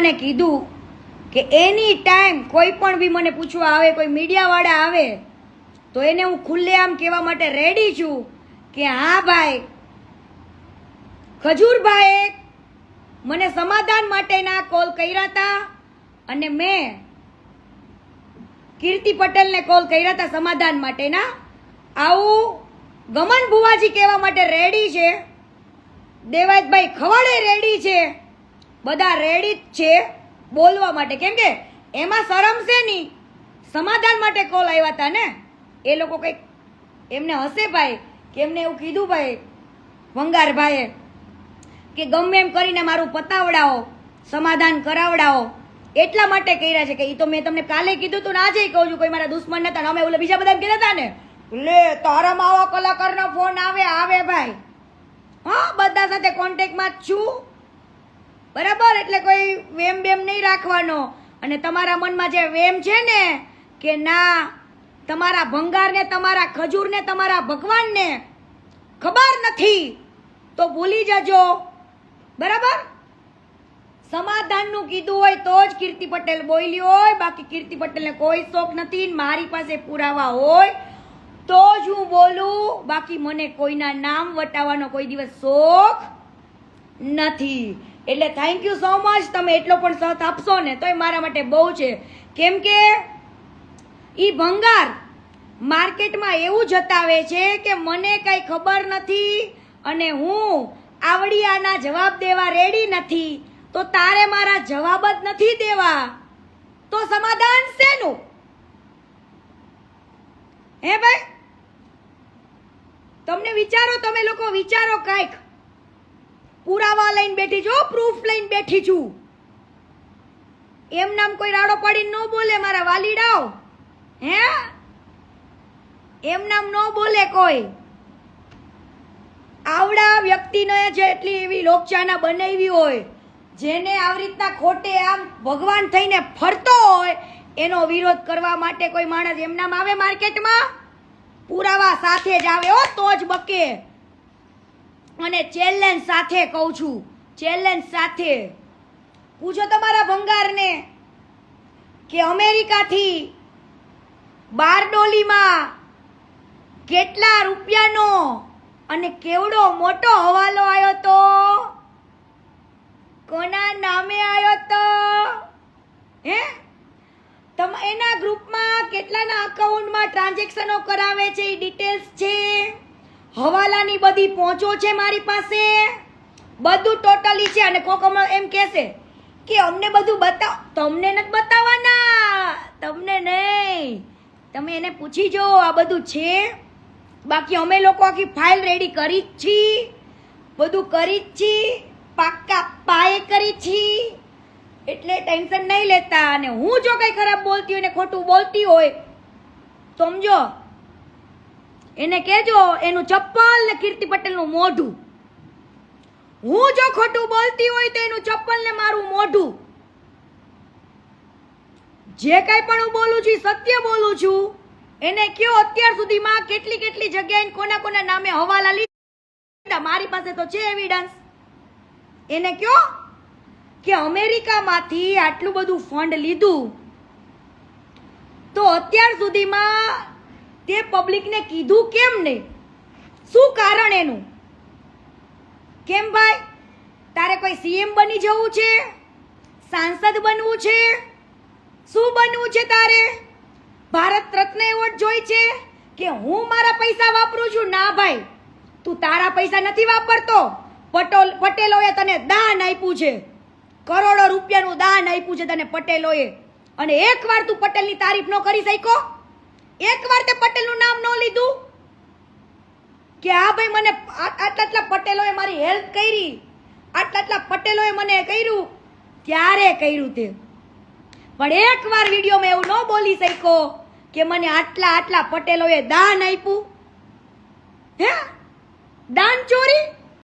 મને કીધું કે એની ટાઈમ કોઈ પણ બી મને પૂછવા આવે, કોઈ મીડિયાવાળા આવે, તો એને હું ખુલ્લેઆમ કહેવા માટે રેડી છું કે હા ભાઈ, ખજૂરભાઈએ મને સમાધાન માટેના કોલ કર્યા હતા અને મેં કીર્તિ પટેલને કોલ કર્યા હતા સમાધાન માટેના. આવું ગમન ભુવાજી કહેવા માટે રેડી છે. દેવાજભાઈ ખવાડે રેડી છે. બધા રેડી જ છે બોલવા માટે. કેમ કે એમાં શરમ છે નહીં સમાધાન માટે કોલ આવ્યા હતા ને. એ લોકો કંઈક એમને હશે ભાઈ કે એમને એવું કીધું ભાઈ, વંગારભાઈએ, કે ગમે એમ કરીને મારું પતાવડાવો, સમાધાન કરાવડાવો. એટલા માટે કર્યા છે કે એ તો મેં તમને કાલે કીધું તું ને આજે કહું છું, કોઈ મારા દુશ્મન નતા અમે ઓલા બીજા બધા કહેતા હતા ને. લે, તારામાં આવા કલાકારનો ફોન આવે આવે ભાઈ. હા, બધા સાથે કોન્ટેક્ટમાં જ છું. બરાબર? એટલે કોઈ વેમ બેમ નહીં રાખવાનો. અને તમારા મનમાં જે વેમ છે ને, કે ના, તમારા ભંગારને, તમારા ખજૂરને, તમારા ભગવાનને ખબર નથી, તો ભૂલી જજો. બરાબર? સમાધાનનું કીધું હોય તો જ કીર્તિ પટેલ બોલી હોય. બાકી કીર્તિ પટેલને કોઈ શોખ નથી મારી પાસે પુરાવા હોય તો જ હું બોલું. બાકી મને કોઈના નામ વટાવવાનો કોઈ દિવસ શોખ નથી. એટલે થેન્ક યુ સો મચ તમે એટલો પણ સાથ આપશો ને તો એ મારા માટે બહુ છે. કેમ કે એ ભંગાર માર્કેટમાં એવું જતાવે છે કે મને કંઈ ખબર નથી અને હું આવડિયાના જવાબ દેવા રેડી નથી. તો તારે મારા જવાબ જ નથી દેવા. તો સમાધાન શેનું? હે ભાઈ? તમને વિચારો, તમે લોકો વિચારો કાંઈક. પુરાવા લઈને બેઠી છું પ્રૂફ લઈને બેઠી છું. એમ નામ કોઈ રાડો પાડીને ન બોલે મારા વાલીડાઓ. હે? એમ નામ ન બોલે કોઈ. આવડા વ્યક્તિને જેટલી એવી લોકચાના બનાવી હોય, જેને આવી રીતના ખોટે આમ ભગવાન થઈને ફરતો હોય, એનો વિરોધ કરવા માટે કોઈ માણસ એમ નામ આવે માર્કેટમાં? પુરાવા સાથે જ આવે હો, તો જ બકે. અને ચેલેન્જ સાથે કહું છું. ચેલેન્જ સાથે. પૂછો તમારા ભંગારને કે અમેરિકાથી બારડોલીમાં કેટલા રૂપિયાનો અને કેવડો મોટો હવાલો આવ્યો તો? કોના નામે આવ્યો તો? હે? તમ એના ગ્રુપમાં કેટલાના અકાઉન્ટમાં ટ્રાન્ઝેક્શનો કરાવે છે એ ડિટેલ્સ છે? હવાલાની બધી પહોંચો છે મારી પાસે. બધું ટોટલી છે અને કોક એમ કહેશે કે અમને બધું બતાવ, તમને નથી બતાવવાના. તમને નહીં. તમે એને પૂછી જો, આ બધું છે. બાકી અમે લોકો આખી ફાઇલ રેડી કરી જ છીએ બધું કરી જ છીએ પાક્કા પાયે કરી છીએ એટલે ટેન્શન નહીં લેતા. અને હું જો કંઈ ખરાબ બોલતી હોય ને ખોટું બોલતી હોય, સમજો? એને કહેજો, એનું ચપ્પલ ને કીર્તિ પટેલનું મોઢું. હું જો ખોટું બોલતી હોય તો એનું ચપ્પલ ને મારું મોઢું. જે કાંઈ પણ હું બોલું છું સત્ય બોલું છું. એને કયો અત્યાર સુધીમાં કેટલી કેટલી જગ્યાએ કોના કોના નામે હવાલા લીધા? મારી પાસે તો છે એવિડન્સ એને કયો? કે અમેરિકામાંથી આટલું બધું ફંડ લીધું. તો અત્યાર સુધીમાં તે પબ્લિકને કીધું કેમ નહીં? શું કારણ એનું? કેમ ભાઈ? તારે કોઈ સીએમ બની જવું છે? સાંસદ બનવું છે? શું બનવું છે તારે? ભારત રત્ન એવોર્ડ જોઈ છે કે હું મારા પૈસા વાપરું છું? ના ભાઈ. તું તારા પૈસા નથી વાપરતો. પટોલ, પટેલોએ તને દાન આપ્યું છે. કરોડો રૂપિયાનું દાન આપ્યું છે તને પટેલોએ. અને એકવાર તું પટેલની તારીફ ન કરી શક્યો? એકવાર તે પટેલનું નામ ન લીધું? કે હા ભાઈ મને આ- આટલા આટલા પટેલોએ મારી હેલ્પ કરી? આટલા આટલા પટેલોએ મને કર્યું? ત્યારે કર્યું તે? પણ એકવાર વિડીયોમાં એવું ન બોલી શક્યો કે મને આટલા આટલા પટેલોએ દાન આપ્યું. હે? દાન ચોરી?